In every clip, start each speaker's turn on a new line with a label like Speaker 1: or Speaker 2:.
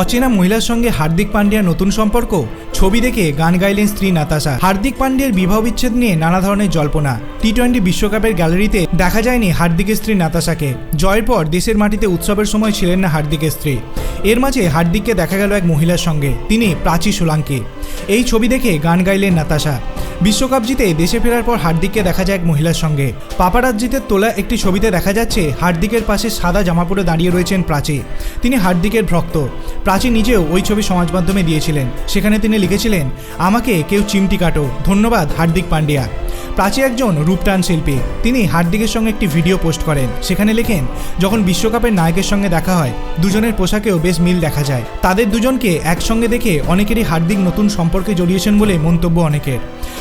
Speaker 1: অচেনা মহিলার সঙ্গে হার্দিক পান্ডিয়ার নতুন সম্পর্ক? ছবি দেখে গান গাইলেন স্ত্রী নাতাশা। হার্দিক পান্ডিয়ার বিবাহ বিচ্ছেদ নিয়ে নানা ধরনের জল্পনা। টি টোয়েন্টি বিশ্বকাপের গ্যালারিতে দেখা যায়নি হার্দিকের স্ত্রী নাতাশাকে। জয়ের পর দেশের মাটিতে উৎসবের সময় ছিলেন না হার্দিকের স্ত্রী। এর মাঝে হার্দিককে দেখা গেল এক মহিলার সঙ্গে। তিনি প্রাচী সোলাঙ্কি। এই ছবি দেখে গান গাইলেন নাতাশা। বিশ্বকাপ জিতে দেশে ফেরার পর হার্দিককে দেখা যায় এক মহিলার সঙ্গে। পাপারাজ্জিতে তোলা একটি ছবিতে দেখা যাচ্ছে হার্দিকের পাশে সাদা জামা পরে দাঁড়িয়ে রয়েছেন প্রাচী। তিনি হার্দিকের ভক্ত। প্রাচী নিজেও ওই ছবি সমাজ মাধ্যমে দিয়েছিলেন। সেখানে তিনি লিখেছিলেন, আমাকে কেউ চিমটি কাটো। ধন্যবাদ হার্দিক পান্ডিয়া। প্রাচী একজন রূপটান শিল্পী। তিনি হার্দিকের সঙ্গে একটি ভিডিও পোস্ট করেন। সেখানে লেখেন, যখন বিশ্বকাপের নায়কের সঙ্গে দেখা হয়, দুজনের পোশাকেও বেশ মিল দেখা যায়। তাদের দুজনকে একসঙ্গে দেখে অনেকেরই হার্দিক নতুন সম্পর্কে জড়িয়েছেন বলে মন্তব্য অনেকের।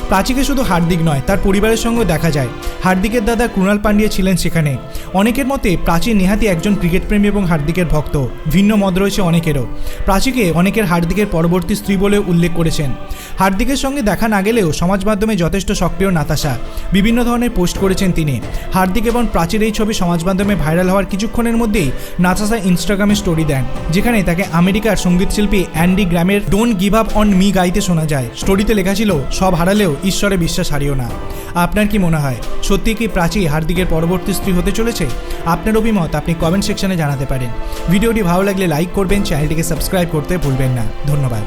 Speaker 1: প্রাচীকে শুধু হার্দিক নয়, তার পরিবারের সঙ্গে দেখা যায়। হার্দিকের দাদা কুণাল পান্ডিয়া ছিলেন সেখানে। অনেকের মতে প্রাচী নেহাতি একজন ক্রিকেট প্রেমী এবং হার্দিকের ভক্ত। ভিন্ন মত রয়েছে অনেকেরও। প্রাচীকে অনেকের হার্দিকের পরবর্তী স্ত্রী বলে উল্লেখ করেছেন। হার্দিকের সঙ্গে দেখা না গেলেও সমাজ মাধ্যমে যথেষ্ট সক্রিয় নাতাশা। বিভিন্ন ধরনের পোস্ট করেছেন তিনি। হার্দিক এবং প্রাচীর এই ছবি সমাজ মাধ্যমে ভাইরাল হওয়ার কিছুক্ষণের মধ্যেই নাতাশা ইনস্টাগ্রামে স্টোরি দেন, যেখানে তাকে আমেরিকার সঙ্গীতশিল্পী Andy Grammer don't give up on me গাইতে শোনা যায়। স্টোরিতে লেখা ছিল, সব হারালেও ঈশ্বরে বিশ্বাস হারিও না। আপনার কি মনে হয়, সত্যি কি প্রাচী হার্দিকের পরবর্তী স্ত্রী হতে চলেছে? আপনার অভিমত আপনি কমেন্ট সেকশনে জানাতে পারেন। ভিডিওটি ভালো লাগলে লাইক করবেন চ্যানেলটিকে সাবস্ক্রাইব করতে ভুলবেন না। ধন্যবাদ।